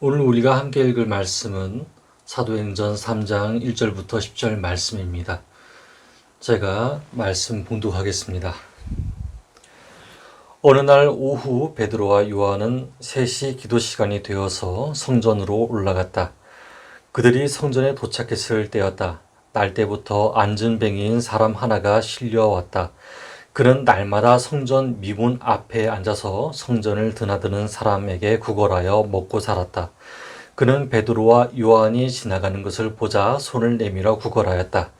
오늘 우리가 함께 읽을 말씀은 사도행전 3장 1절부터 10절 말씀입니다. 제가 말씀 봉독하겠습니다. 어느 날 오후 베드로와 요한은 셋이 기도 시간이 되어서 성전으로 올라갔다. 그들이 성전에 도착했을 때였다. 날 때부터 안전뱅이인 사람 하나가 실려왔다. 그는 날마다 성전 미문 앞에 앉아서 성전을 드나드는 사람에게 구걸하여 먹고 살았다. 그는 베드로와 요한이 지나가는 것을 보자 손을 내밀어 구걸하였다.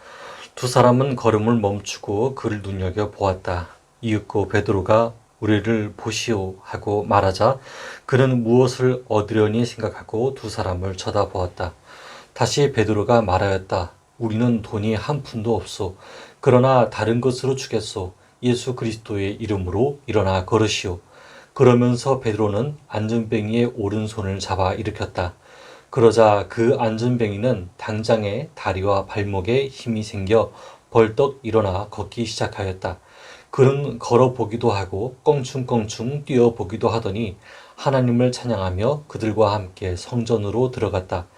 두 사람은 걸음을 멈추고 그를 눈여겨 보았다. 이윽고 베드로가 우리를 보시오 하고 말하자 그는 무엇을 얻으려니 생각하고 두 사람을 쳐다보았다. 다시 베드로가 말하였다. 우리는 돈이 한 푼도 없소. 그러나 다른 것으로 주겠소. 예수 그리스도의 이름으로 일어나 걸으시오. 그러면서 베드로는 안전뱅이의 오른손을 잡아 일으켰다. 그러자 그 안전뱅이는 당장에 다리와 발목에 힘이 생겨 벌떡 일어나 걷기 시작하였다. 그는 걸어보기도 하고 껑충껑충 뛰어보기도 하더니 하나님을 찬양하며 그들과 함께 성전으로 들어갔다.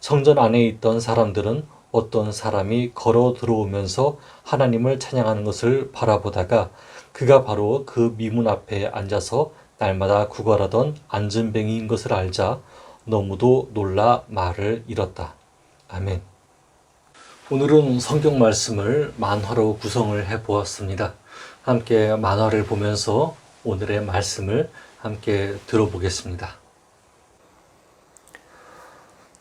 성전 안에 있던 사람들은 어떤 사람이 걸어 들어오면서 하나님을 찬양하는 것을 바라보다가 그가 바로 그 미문 앞에 앉아서 날마다 구걸하던 안전뱅이인 것을 알자 너무도 놀라 말을 잃었다. 아멘. 오늘은 성경 말씀을 만화로 구성을 해 보았습니다. 함께 만화를 보면서 오늘의 말씀을 함께 들어보겠습니다.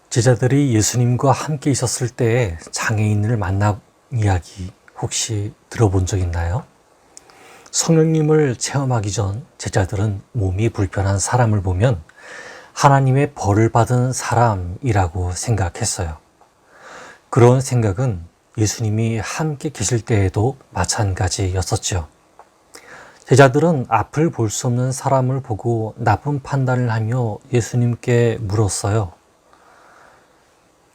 제자들이 예수님과 함께 있었을 때 장애인을 만나 이야기 혹시 들어본 적 있나요? 성령님을 체험하기 전 제자들은 몸이 불편한 사람을 보면 하나님의 벌을 받은 사람이라고 생각했어요. 그런 생각은 예수님이 함께 계실 때에도 마찬가지였었죠. 제자들은 앞을 볼 수 없는 사람을 보고 나쁜 판단을 하며 예수님께 물었어요.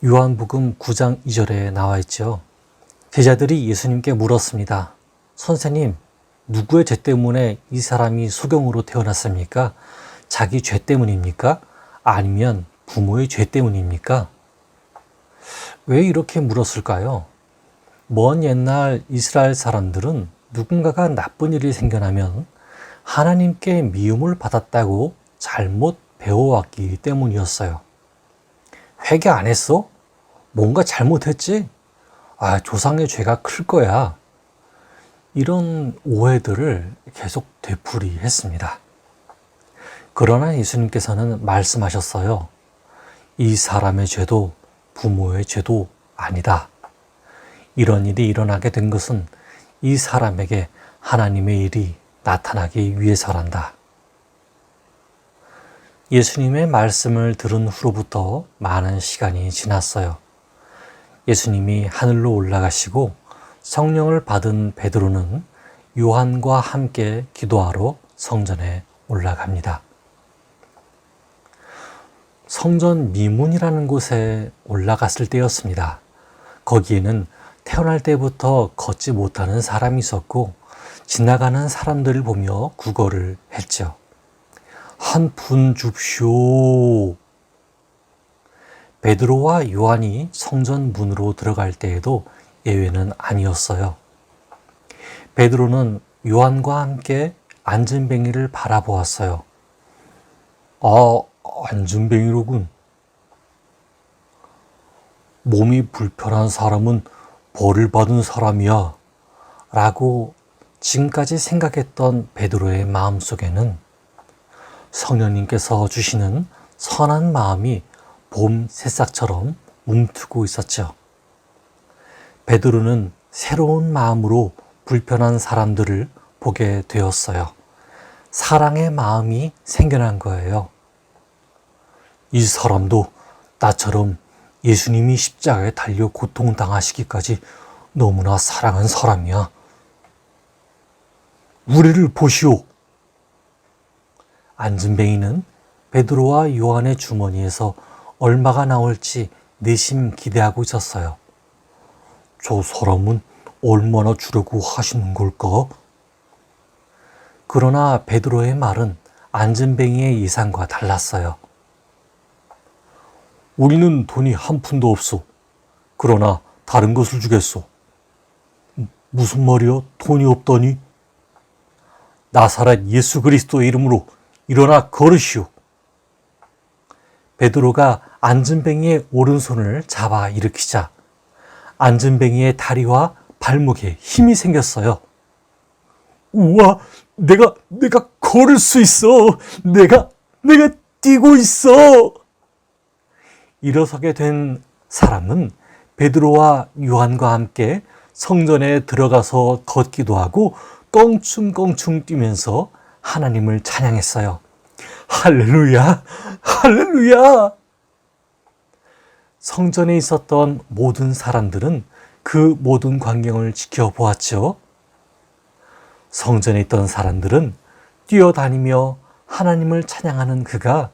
요한복음 9장 2절에 나와 있죠. 제자들이 예수님께 물었습니다. 선생님, 누구의 죄 때문에 이 사람이 소경으로 태어났습니까? 자기 죄 때문입니까? 아니면 부모의 죄 때문입니까? 왜 이렇게 물었을까요? 먼 옛날 이스라엘 사람들은 누군가가 나쁜 일이 생겨나면 하나님께 미움을 받았다고 잘못 배워왔기 때문이었어요. 회개 안 했어? 뭔가 잘못했지? 아, 조상의 죄가 클 거야. 이런 오해들을 계속 되풀이했습니다. 그러나 예수님께서는 말씀하셨어요. 이 사람의 죄도 부모의 죄도 아니다. 이런 일이 일어나게 된 것은 이 사람에게 하나님의 일이 나타나기 위해서란다. 예수님의 말씀을 들은 후로부터 많은 시간이 지났어요. 예수님이 하늘로 올라가시고 성령을 받은 베드로는 요한과 함께 기도하러 성전에 올라갑니다. 성전 미문이라는 곳에 올라갔을 때였습니다. 거기에는 태어날 때부터 걷지 못하는 사람이 있었고 지나가는 사람들을 보며 구걸을 했죠. 한 푼 줍쇼. 베드로와 요한이 성전 문으로 들어갈 때에도 예외는 아니었어요. 베드로는 요한과 함께 안전뱅이를 바라보았어요. 아, 안전뱅이로군. 몸이 불편한 사람은 벌을 받은 사람이야. 라고 지금까지 생각했던 베드로의 마음 속에는 성령님께서 주시는 선한 마음이 봄 새싹처럼 움트고 있었죠. 베드로는 새로운 마음으로 불편한 사람들을 보게 되었어요. 사랑의 마음이 생겨난 거예요. 이 사람도 나처럼 예수님이 십자가에 달려 고통당하시기까지 너무나 사랑한 사람이야. 우리를 보시오. 안전뱅이는 베드로와 요한의 주머니에서 얼마가 나올지 내심 기대하고 있었어요. 저 사람은 얼마나 주려고 하시는 걸까? 그러나 베드로의 말은 안전뱅이의 예상과 달랐어요. 우리는 돈이 한 푼도 없소. 그러나 다른 것을 주겠소. 무- 무슨 말이여? 돈이 없더니? 나사렛 예수 그리스도의 이름으로 일어나 걸으시오. 베드로가 안전뱅이의 오른손을 잡아 일으키자 안전뱅이의 다리와 발목에 힘이 생겼어요. 우와, 내가, 내가 걸을 수 있어. 내가, 내가 뛰고 있어. 일어서게 된 사람은 베드로와 요한과 함께 성전에 들어가서 걷기도 하고 껑충껑충 뛰면서 하나님을 찬양했어요. 할렐루야! 할렐루야! 성전에 있었던 모든 사람들은 그 모든 광경을 지켜보았죠. 성전에 있던 사람들은 뛰어다니며 하나님을 찬양하는 그가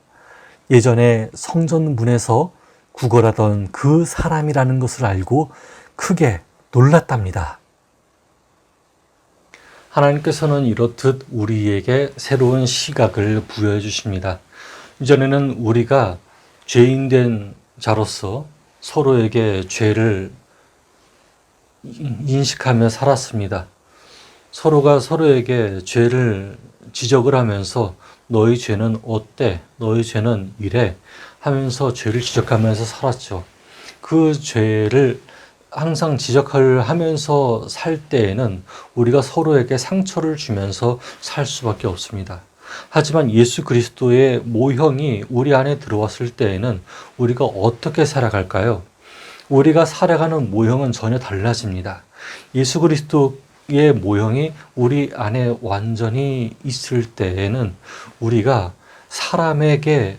예전에 성전 문에서 구걸하던 그 사람이라는 것을 알고 크게 놀랐답니다. 하나님께서는 이렇듯 우리에게 새로운 시각을 부여해 주십니다. 이전에는 우리가 죄인된 자로서 서로에게 죄를 인식하며 살았습니다. 서로가 서로에게 죄를 지적을 하면서 너희 죄는 어때? 너희 죄는 이래? 하면서 죄를 지적하면서 살았죠. 그 죄를 항상 지적을 하면서 살 때에는 우리가 서로에게 상처를 주면서 살 수밖에 없습니다. 하지만 예수 그리스도의 모형이 우리 안에 들어왔을 때에는 우리가 어떻게 살아갈까요? 우리가 살아가는 모형은 전혀 달라집니다. 예수 그리스도의 모형이 우리 안에 완전히 있을 때에는 우리가 사람에게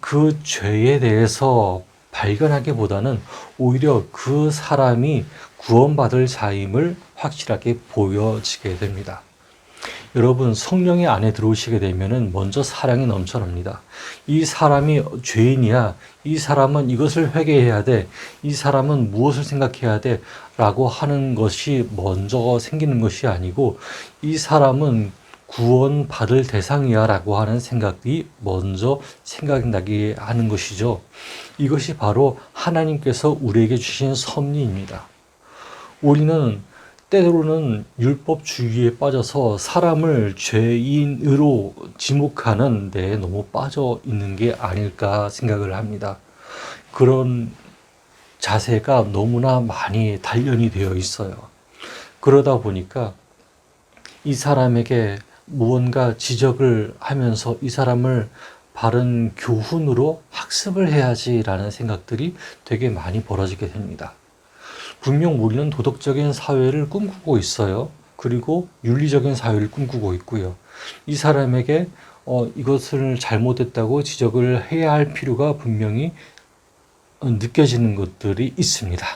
그 죄에 대해서 발견하기보다는 오히려 그 사람이 구원받을 자임을 확실하게 보여지게 됩니다. 여러분 성령이 안에 들어오시게 되면은 먼저 사랑이 넘쳐납니다. 이 사람이 죄인이야. 이 사람은 이것을 회개해야 돼. 이 사람은 무엇을 생각해야 돼. 라고 하는 것이 먼저 생기는 것이 아니고 이 사람은 구원받을 대상이야 라고 하는 생각이 먼저 생각나게 하는 것이죠. 이것이 바로 하나님께서 우리에게 주신 섭리입니다. 우리는 때로는 율법주의에 빠져서 사람을 죄인으로 지목하는 데 너무 빠져 있는 게 아닐까 생각을 합니다. 그런 자세가 너무나 많이 단련이 되어 있어요. 그러다 보니까 이 사람에게 무언가 지적을 하면서 이 사람을 바른 교훈으로 학습을 해야지라는 생각들이 되게 많이 벌어지게 됩니다. 분명 우리는 도덕적인 사회를 꿈꾸고 있어요. 그리고 윤리적인 사회를 꿈꾸고 있고요. 이 사람에게 어, 이것을 잘못했다고 지적을 해야 할 필요가 분명히 어, 느껴지는 것들이 있습니다.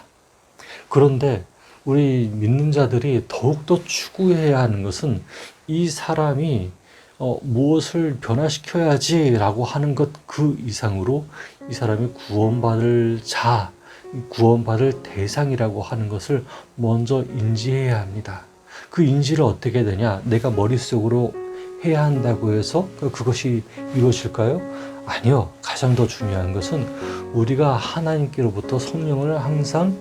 그런데 우리 믿는 자들이 더욱더 추구해야 하는 것은 이 사람이 어, 무엇을 변화시켜야지라고 하는 것 그 이상으로 이 사람이 구원받을 자, 구원받을 대상이라고 하는 것을 먼저 인지해야 합니다. 그 인지를 어떻게 되냐? 내가 머릿속으로 해야 한다고 해서 그것이 이루어질까요? 아니요. 가장 더 중요한 것은 우리가 하나님께로부터 성령을 항상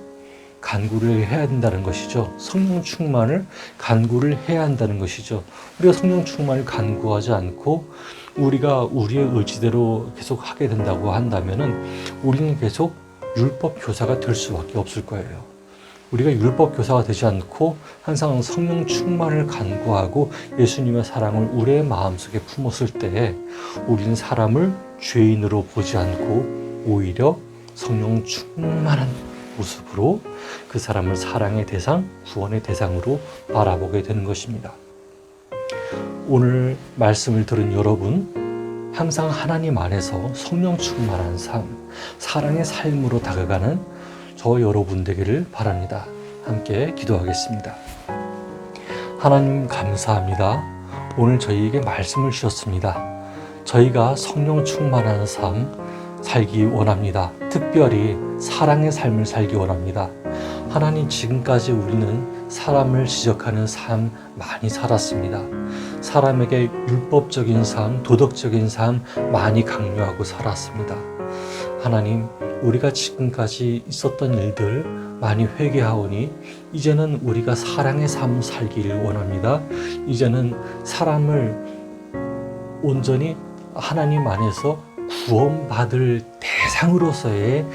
간구를 해야 된다는 것이죠. 성령 충만을 간구를 해야 한다는 것이죠. 우리가 성령 충만을 간구하지 않고 우리가 우리의 의지대로 계속 하게 된다고 한다면은 우리는 계속 율법 교사가 될 수밖에 없을 거예요. 우리가 율법 교사가 되지 않고 항상 성령 충만을 간구하고 예수님의 사랑을 우리의 마음속에 품었을 때에 우리는 사람을 죄인으로 보지 않고 오히려 성령 충만한 모습으로 그 사람을 사랑의 대상, 구원의 대상으로 바라보게 되는 것입니다. 오늘 말씀을 들은 여러분, 항상 하나님 안에서 성령 충만한 삶, 사랑의 삶으로 다가가는 저 여러분 되기를 바랍니다. 함께 기도하겠습니다. 하나님 감사합니다. 오늘 저희에게 말씀을 주셨습니다. 저희가 성령 충만한 삶 살기 원합니다. 특별히 사랑의 삶을 살기 원합니다. 하나님 지금까지 우리는 사람을 지적하는 삶 많이 살았습니다. 사람에게 율법적인 삶, 도덕적인 삶 많이 강요하고 살았습니다. 하나님, 우리가 지금까지 있었던 일들 많이 회개하오니 이제는 우리가 사랑의 삶 살기를 원합니다. 이제는 사람을 온전히 하나님 안에서 구원받을 대상으로서의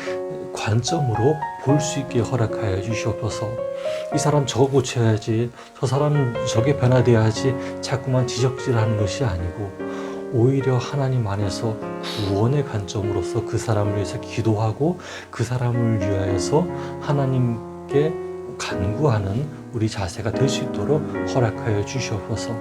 관점으로 볼 수 있게 허락하여 주시옵소서. 이 사람 저거 고쳐야지, 저 사람 저게 변화돼야지 자꾸만 지적질하는 것이 아니고 오히려 하나님 안에서 구원의 관점으로서 그 사람을 위해서 기도하고 그 사람을 위하여서 하나님께 간구하는 우리 자세가 될 수 있도록 허락하여 주시옵소서.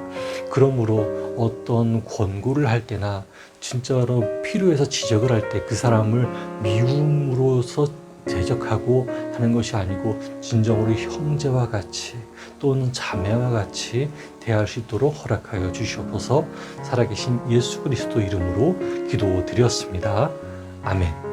그러므로 어떤 권고를 할 때나 진짜로 필요해서 지적을 할 때 그 사람을 미움으로서 대적하고 하는 것이 아니고 진정으로 형제와 같이 또는 자매와 같이 대할 수 있도록 허락하여 주시옵소서 살아계신 예수 그리스도 이름으로 기도드렸습니다. 아멘.